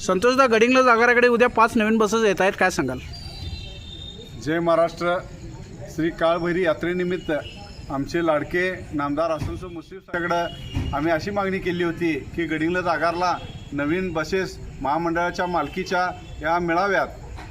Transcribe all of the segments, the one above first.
संतोषदा गडिंगला जागाराकडे उद्या पाच नवीन बसेस येत आहेत काय सांगाल? जय महाराष्ट्र. श्री काळभैरी यात्रेनिमित्त आमचे लाडके नामदार असुसो मुस्लिम साहेबाकडं आम्ही अशी मागणी केली होती की गडिंगला जागारला नवीन बसेस महामंडळाच्या मालकीच्या या मिळाव्यात.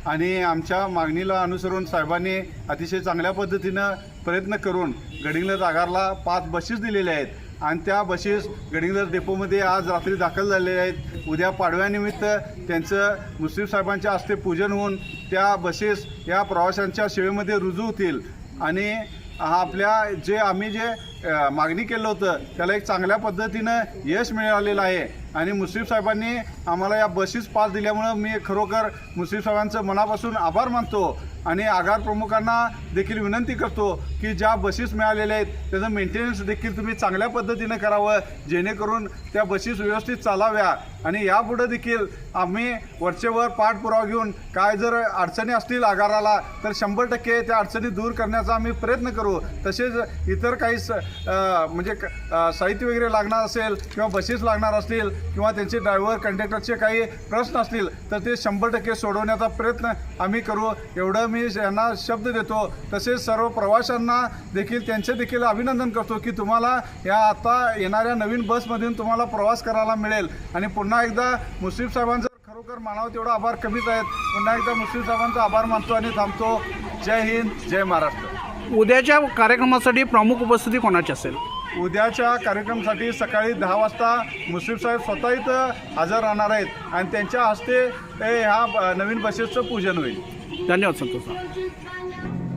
आणि आमच्या मागणीला अनुसरून साहेबांनी अतिशय चांगल्या पद्धतीनं प्रयत्न करून गडिंगला जागारला पाच बसेस दिलेल्या आहेत. आणि त्या बसेस गडिंगलज डेपोमध्ये आज रात्री दाखल झालेल्या आहेत. उद्या पाडव्यानिमित्त त्यांचं मुस्लिम साहेबांच्या हस्ते पूजन होऊन त्या बसेस या प्रवाशांच्या सेवेमध्ये रुजू होतील. आणि हा आपल्या जे आम्ही जे मागणी केलं होतं. त्याला एक चांगल्या पद्धतीनं यश मिळालेलं आहे. आणि मुस्लिम साहेबांनी आम्हाला या बसेस पास दिल्यामुळं मी खरोखर मुस्लिम साहेबांचं मनापासून आभार मानतो. आणि आगार प्रमुखांना देखील विनंती करतो की ज्या बसेस मिळालेल्या आहेत त्याचं मेंटेनन्स देखील तुम्ही चांगल्या पद्धतीनं करावं जेणेकरून त्या बसेस व्यवस्थित चालाव्या. आणि यापुढे देखील आम्ही वरचेवर पाठपुरावा घेऊन काय जर अडचणी असतील आगाराला तर शंभर टक्के त्या अडचणी दूर करण्याचा आम्ही प्रयत्न करू. तसेच इतर काही स म्हणजे साहित्य वगैरे लागणार असेल किंवा बसेस लागणार असतील किंवा त्यांचे ड्रायव्हर कंडक्टरचे काही प्रश्न असतील तर ते शंभर टक्के सोडवण्याचा प्रयत्न आम्ही करू. एवढं मी यांना शब्द देतो. तसेच सर्व प्रवाशांना देखील त्यांचे देखील अभिनंदन करतो की तुम्हाला या आता येणाऱ्या नवीन बसमधून तुम्हाला प्रवास करायला मिळेल. आणि पुन्हा एकदा मुस्लिम साहेबांचा खरोखर मानावं तेवढा आभार. कमीच आहेत. पुन्हा एकदा मुस्लिम साहेबांचा आभार मानतो आणि थांबतो. जय हिंद जय महाराष्ट्र. उद्याच्या कार्यक्रमासाठी प्रमुख उपस्थिती कोणाची असेल? उद्याच्या कार्यक्रमासाठी सकाळी दहा वाजता मुस्लिम साहेब स्वतः इथं हजर राहणार आहेत आणि त्यांच्या हस्ते हे ह्या नवीन बसेसचं पूजन होईल. धन्यवाद संतोषदा